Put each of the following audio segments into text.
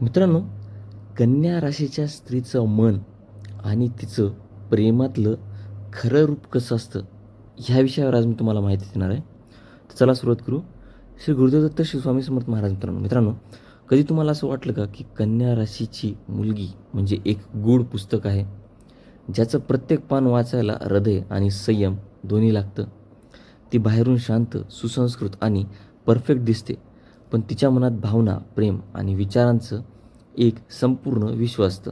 मित्रांनो कन्या राशीच्या स्त्रीचं मन आणि तिचं प्रेमातलं खरं रूप कसं असतं ह्या विषयावर आज मी तुम्हाला माहिती देणार आहे. तर चला सुरुवात करू. श्री गुरुदेवदत्त शिवस्वामी श्री समर्थ महाराज मित्रांनो मित्रांनो कधी तुम्हाला असं वाटलं का की कन्या राशीची मुलगी म्हणजे एक गूढ पुस्तक आहे ज्याचं प्रत्येक पान वाचायला हृदय आणि संयम दोन्ही लागतं? ती बाहेरून शांत सुसंस्कृत आणि परफेक्ट दिसते. पण तिच्या मनात भावना प्रेम आणि विचारांचं एक संपूर्ण विश्व असतं.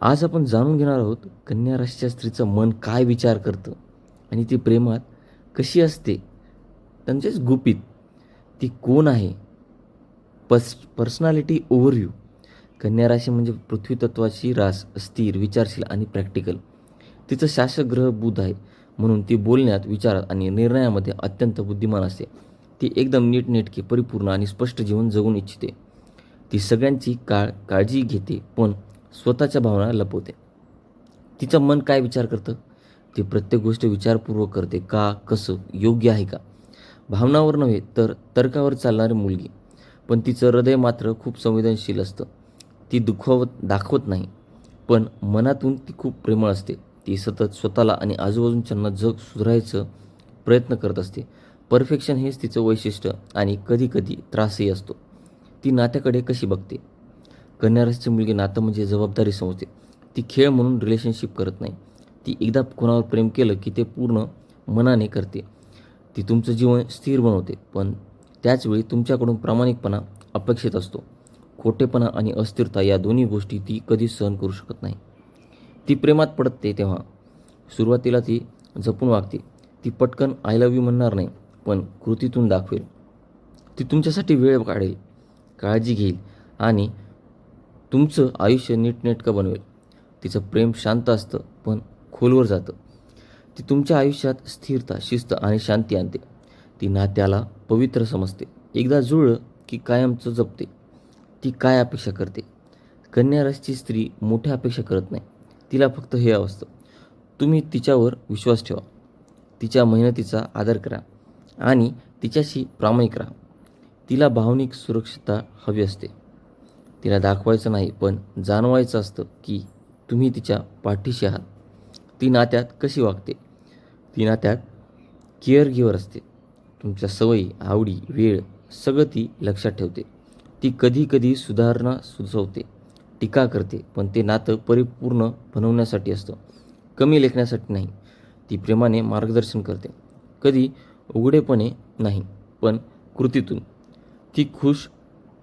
आज आपण जाणून घेणार आहोत कन्या राशीच्या स्त्रीचं मन काय विचार करतं आणि ती प्रेमात कशी असते. त्यांचेच गुपित ती कोण आहे? पस पर्सनॅलिटी ओव्हरव्ह्यू कन्या राशी म्हणजे पृथ्वी तत्वाची रास स्थिर विचारशील आणि प्रॅक्टिकल तिचं शासक ग्रह बुध आहे म्हणून ती बोलण्यात विचारात आणि निर्णयामध्ये अत्यंत बुद्धिमान असते. ती एकदम नीटनेटके परिपूर्ण आणि स्पष्ट जीवन जगून इच्छिते. ती सगळ्यांची काळ काळजी घेते पण स्वतःच्या भावना लपवते. तिचं मन काय विचार करतं? ती प्रत्येक गोष्ट विचारपूर्वक करते का कसं योग्य आहे का? भावनावर नव्हे तर तर्कावर चालणारी मुलगी. पण तिचं हृदय मात्र खूप संवेदनशील असतं. ती दुखवत दाखवत नाही. पण मनातून ती खूप प्रेमळ असते. ती सतत स्वतःला आणि आजूबाजूंच्यांना जग सुधारायचं प्रयत्न करत असते. परफेक्शन हेच तिचं वैशिष्ट्य आणि कधीकधी त्रासही असतो. ती नात्याकडे कशी बघते? कन्यारसची मुलगी नातं म्हणजे जबाबदारी समजते. ती खेळ म्हणून रिलेशनशिप करत नाही. ती एकदा कोणावर प्रेम केलं की ते पूर्ण मनाने करते. ती तुमचं जीवन स्थिर बनवते पण त्याचवेळी तुमच्याकडून प्रामाणिकपणा अपेक्षित असतो. खोटेपणा आणि अस्थिरता या दोन्ही गोष्टी ती कधीच सहन करू शकत नाही. ती प्रेमात पडते तेव्हा. सुरुवातीला ती जपून वागते. ती पटकन आय लव्ह यू म्हणणार नाही. पण कृतीतून दाखवेल. ती तुमच्यासाठी वेळ काढेल काळजी घेईल आणि तुमचं आयुष्य नीटनेटकं बनवेल. तिचं प्रेम शांत असतं पण खोलवर जातं. ती तुमच्या आयुष्यात स्थिरता शिस्त आणि शांती आणते. ती नात्याला पवित्र समजते. एकदा जुळलं की कायमचं जपते. ती काय अपेक्षा करते? कन्या स्त्री मोठ्या अपेक्षा करत नाही. तिला फक्त हे असतं. तुम्ही तिच्यावर विश्वास ठेवा. तिच्या मेहनतीचा आदर करा. आणि तिच्याशी प्रामाणिक राहा. तिला भावनिक सुरक्षितता हवी असते. तिला दाखवायचं नाही पण जाणवायचं असतं की तुम्ही तिच्या पाठीशी आहात. ती नात्यात कशी वागते? ती नात्यात केअर गिवर असते. तुमच्या सवयी आवडी वेळ सगळं ती लक्षात ठेवते. ती कधी कधी सुधारणा सुचवते टीका करते पण ते नातं परिपूर्ण बनवण्यासाठी असतं. कमी लेखण्यासाठी नाही ती प्रेमाने मार्गदर्शन करते. कधी उघडेपणे नाही पण कृतीतून. ती खुश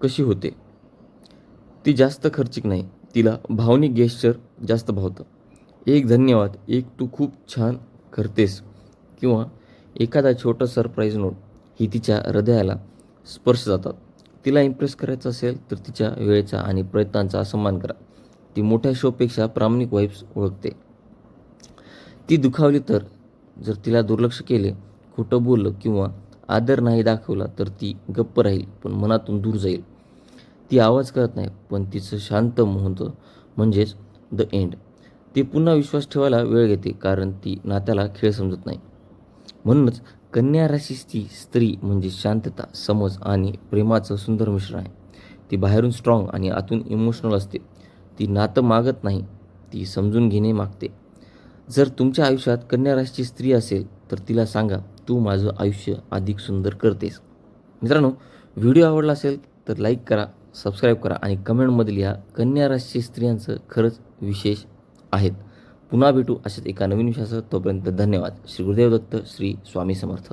कशी होते? ती जास्त खर्चिक नाही तिला भावनिक गेस्चर जास्त भावतं. एक धन्यवाद एक तू खूप छान करतेस किंवा एखादा छोटा सरप्राईज नोट ही तिच्या हृदयाला स्पर्श जातात. तिला इम्प्रेस करायचं असेल तर तिच्या वेळेचा आणि प्रयत्नांचा सन्मान करा. ती मोठ्या शोपेक्षा प्रामाणिक वाईब्स ओळखते. ती दुखावली तर जर तिला दुर्लक्ष केले खोटं बोललं किंवा आदर नाही दाखवला तर ती गप्प राहील पण मनातून दूर जाईल. ती आवाज करत नाही पण तिचं शांत होतं म्हणजेच द एंड. ती पुन्हा विश्वास ठेवायला वेळ घेते कारण ती नात्याला खेळ समजत नाही. म्हणूनच कन्या राशीची स्त्री म्हणजे शांतता समज आणि प्रेमाचं सुंदर मिश्रण आहे. ती बाहेरून स्ट्रॉंग आणि आतून इमोशनल असते. ती नातं मागत नाही ती समजून घेणे मागते. जर तुमच्या आयुष्यात कन्या राशीची स्त्री असेल तर तिला सांगा तू माझं आयुष्य अधिक सुंदर करतेस. मित्रांनो व्हिडिओ आवडला असेल तर लाईक करा सबस्क्राईब करा आणि कमेंटमध्ये लिहा कन्या राशीच्या स्त्रियांचं खरंच विशेष आहेत. पुन्हा भेटू अशाच एका नवीन विषयासह. तोपर्यंत धन्यवाद. श्री गुरुदेव दत्त श्री स्वामी समर्थ.